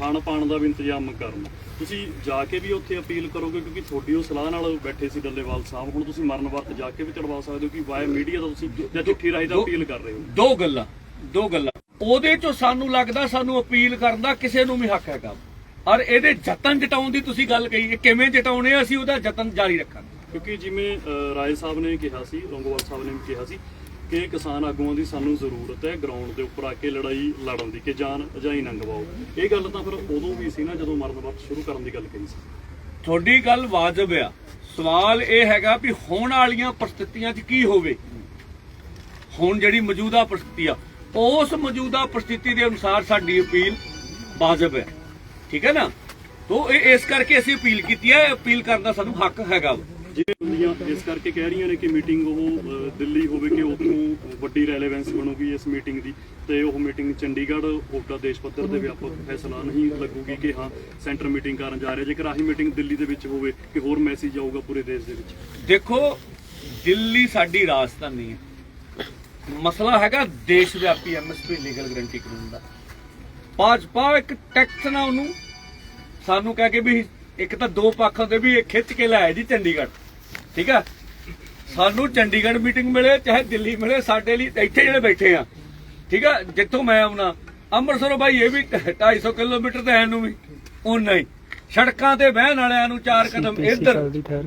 ਖਾਣ ਪਾਣ ਦਾ ਵੀ ਇੰਤਜ਼ਾਮ ਕਰਨ। ਤੁਸੀਂ ਜਾ ਕੇ ਵੀ ਉੱਥੇ ਅਪੀਲ ਕਰੋਗੇ ਕਿਉਂਕਿ ਤੁਹਾਡੀ ਉਹ ਸਲਾਹ ਨਾਲ ਬੈਠੇ ਸੀ ਡੱਲੇਵਾਲ ਸਾਹਿਬ ਹੁਣ ਤੁਸੀਂ ਮਰਨ ਵਰਤ ਜਾ ਕੇ ਵੀ ਚੜਵਾ ਸਕਦੇ ਹੋ ਕਿ ਵਾਇਆ ਮੀਡੀਆ ਦਾ ਤੁਸੀਂ ਜਾਂ ਚਿੱਠੀ ਰਾਹੀਂ ਦੋ- ਅਪੀਲ ਕਰ ਰਹੇ ਹੋ। ਦੋ ਗੱਲਾਂ ਦੋ ਗੱਲਾਂ। ਉਹਦੇ ਚੋਂ ਸਾਨੂੰ ਲੱਗਦਾ ਸਾਨੂੰ ਅਪੀਲ ਕਰਨ ਦਾ ਕਿਸੇ ਨੂੰ ਵੀ ਹੱਕ ਹੈਗਾ। ਔਰ ਇਹਦੇ ਯਤਨ ਜਟਾਉਣ ਦੀ ਤੁਸੀਂ ਗੱਲ ਕਹੀ ਕਿਵੇਂ ਜਟਾਉਣੇ ਆ, ਅਸੀਂ ਉਹਦਾ ਯਤਨ ਜਾਰੀ ਰੱਖਾਂਗੇ। ਕਿਉਂਕਿ ਜਿਵੇਂ ਰਾਏ ਸਾਹਿਬ ਨੇ ਕਿਹਾ ਸੀ ਲੌਂਗੋਵਾਲ ਸਾਹਿਬ ਨੇ ਕਿਹਾ ਸੀ ਕਿ ਕਿਸਾਨ ਆਗੂਆਂ ਦੀ ਸਾਨੂੰ ਜ਼ਰੂਰਤ ਹੈ ਗਰਾਊਂਡ ਦੇ ਉੱਪਰ ਆ ਕੇ ਲੜਾਈ ਲੜਨ ਦੀ ਕਿ ਜਾਨ ਅਜਾਈ ਨਾ ਗਵਾਓ ਇਹ ਗੱਲ ਤਾਂ ਫਿਰ ਉਦੋਂ ਵੀ ਸੀ ਨਾ ਜਦੋਂ ਮਰਨ ਵਰਤ ਸ਼ੁਰੂ ਕਰਨ ਦੀ ਗੱਲ ਕਹੀ ਸੀ। ਤੁਹਾਡੀ ਗੱਲ ਵਾਜਬ ਆ। ਸਵਾਲ ਇਹ ਹੈਗਾ ਵੀ ਹੋਣ ਵਾਲੀਆਂ ਪਰਿਸਥਿਤੀਆਂ 'ਚ ਕੀ ਹੋਵੇ? ਹੁਣ ਜਿਹੜੀ ਮੌਜੂਦਾ ਪਰਿਸਥਿਤੀ ਆ ਉਸ ਮੌਜੂਦਾ ਪਰਿਸਥਿਤੀ ਦੇ ਅਨੁਸਾਰ ਸਾਡੀ ਅਪੀਲ ਵਾਜਬ ਹੈ। ਠੀਕ ਹੈ ਨਾ? ਤੋ ਇਹ ਇਸ ਕਰਕੇ ਅਸੀਂ ਅਪੀਲ ਕੀਤੀ ਹੈ। ਅਪੀਲ ਕਰਨ ਦਾ ਸਾਨੂੰ ਹੱਕ ਹੈਗਾ ਇਸ ਕਰਕੇ ਕਹਿ ਰਹੀਆਂ ਨੇ ਕਿ ਮੀਟਿੰਗ ਉਹ ਦਿੱਲੀ ਹੋਵੇ ਕਿ ਉੱਥੋਂ ਵੱਡੀ ਰੈਲੇਵੈਂਸ ਬਣੂਗੀ ਇਸ ਮੀਟਿੰਗ ਦੀ। ਤੇ ਉਹ ਮੀਟਿੰਗ ਚੰਡੀਗੜ੍ਹ ਹੋਗਾ ਦੇਸ਼ ਪੱਧਰ ਤੇ ਵਿਆਪਕ ਫੈਸਲਾ ਨਹੀਂ ਲੱਗੂਗੀ ਕਿ ਹਾਂ ਸੈਂਟਰ ਮੀਟਿੰਗ ਕਰਨ ਜਾ ਰਿਹਾ ਜੇਕਰ ਆਹੀ ਮੀਟਿੰਗ ਦਿੱਲੀ ਦੇ ਵਿੱਚ ਹੋਵੇ ਕਿ ਹੋਰ ਮੈਸੇਜ ਆਊਗਾ ਪੂਰੇ ਦੇਸ਼ ਦੇ ਵਿੱਚ। ਦੇਖੋ ਦਿੱਲੀ ਸਾਡੀ ਰਾਜਧਾਨੀ ਹੈ। ਮਸਲਾ ਹੈਗਾ ਦੇਸ਼ ਵਿਆਪੀ ਐਮਐਸਪੀ ਲੀਗਲ ਗਰੰਟੀ ਕਾਨੂੰਨ ਦਾ। ਭਾਜਪਾ ਇੱਕ ਟੈਕਸ ਨਾ ਉਹਨੂੰ ਸਾਨੂੰ ਕਹਿ ਕੇ ਵੀ ਇੱਕ ਤਾਂ ਦੋ ਪੱਖ ਹੁੰਦੇ ਵੀ ਇਹ ਖਿੱਚ ਕੇ ਲਾਇਆ ਜੀ ਚੰਡੀਗੜ੍ਹ ਠੀਕ ਆ? ਸਾਨੂੰ ਚੰਡੀਗੜ੍ਹ ਮੀਟਿੰਗ ਮਿਲੇ ਚਾਹੇ ਦਿੱਲੀ ਮਿਲੇ ਸਾਡੇ ਲਈ ਇੱਥੇ ਜਿਹੜੇ ਬੈਠੇ ਆ ਠੀਕ ਆ? ਜਿੱਥੋਂ ਮੈਂ ਆਉਣਾ ਅੰਮ੍ਰਿਤਸਰੋਂ ਬਾਈ ਇਹ ਵੀ 250 ਕਿਲੋਮੀਟਰ ਤੇ ਐ ਨੂੰ ਵੀ ਉਨਾ ਹੀ ਸੜਕਾਂ ਤੇ ਬਹਿਣ ਵਾਲਿਆਂ ਨੂੰ ਚਾਰ ਕਦਮ ਇੱਧਰ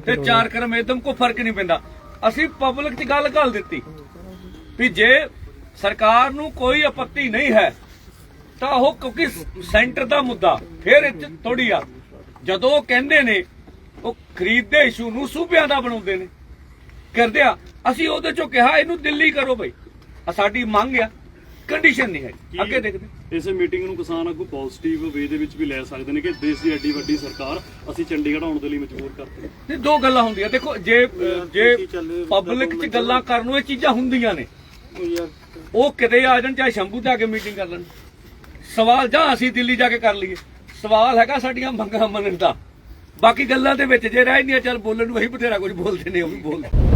ਤੇ ਚਾਰ ਕਦਮ ਇੱਧਰ ਕੋਈ ਫ਼ਰਕ ਨਹੀਂ ਪੈਂਦਾ। ਅਸੀਂ ਪਬਲਿਕ 'ਚ ਗੱਲ ਘੱਲ ਦਿੱਤੀ। ਵੀ ਜੇ ਸਰਕਾਰ ਨੂੰ ਕੋਈ ਆਪੱਤੀ ਨਹੀਂ ਹੈ ਤਾਂ ਉਹ ਕਿਉਂਕਿ ਸੈਂਟਰ ਦਾ ਮੁੱਦਾ ਫਿਰ ਇਹ ਥੋੜੀ ਆ। ਜਦੋਂ ਉਹ ਕਹਿੰਦੇ ਨੇ ਉਹ ਖਰੀਦ ਦੇ ਇਸ਼ੂ ਨੂੰ ਸੂਬਿਆਂ ਦਾ ਬਣਾਉਂਦੇ ਨੇ। ਕਰਦੇ ਆ ਅਸੀਂ ਉਹਦੇ ਚੋਂ ਕਿਹਾ ਇਹਨੂੰ ਦਿੱਲੀ ਕਰੋ ਬਈ। ਆ ਸਾਡੀ ਮੰਗ ਆ ਕੰਡੀਸ਼ਨ ਨਹੀਂ ਹੈ ਅੱਗੇ ਦੇਖਦੇ। ਇਸੇ ਮੀਟਿੰਗ ਨੂੰ ਕਿਸਾਨ ਆਗੂ ਪੋਜ਼ਿਟਿਵ ਵੇ ਦੇ ਵਿੱਚ ਵੀ ਲੈ ਸਕਦੇ ਨੇ ਕਿ ਦੇਸ਼ ਦੀ ਐਡੀ ਵੱਡੀ ਸਰਕਾਰ ਅਸੀਂ ਚੰਡੀਗੜ੍ਹ ਆਉਣ ਦੇ ਲਈ ਮਜਬੂਰ ਕਰਤੀ ਤੇ ਦੋ ਗੱਲਾਂ ਹੁੰਦੀਆਂ। ਦੇਖੋ ਜੇ ਜੇ ਪਬਲਿਕ 'ਚ ਗੱਲਾਂ ਕਰਨ ਨੂੰ ਇਹ ਚੀਜ਼ਾਂ ਹੁੰਦੀਆਂ ਨੇ ਉਹ ਕਿਤੇ ਆ ਜਾਣ, ਚਾਹੇ ਸ਼ੰਭੂ ਜਾ ਕੇ ਮੀਟਿੰਗ ਕਰ ਲੈਣ। ਸਵਾਲ ਜਾਂ ਅਸੀਂ ਦਿੱਲੀ ਜਾ ਕੇ ਕਰ ਲਈਏ। ਸਵਾਲ ਹੈਗਾ ਸਾਡੀਆਂ ਮੰਗਾਂ ਮੰਨਣ ਦਾ। ਬਾਕੀ ਗੱਲਾਂ ਦੇ ਵਿੱਚ ਜੇ ਰਹਿ ਜਾਂਦੀਆਂ, ਚੱਲ ਬੋਲਣ ਨੂੰ ਅਸੀਂ ਬਥੇਰਾ ਕੁਝ ਬੋਲਦੇ ਨੇ, ਉਹ ਵੀ ਬੋਲਦੇ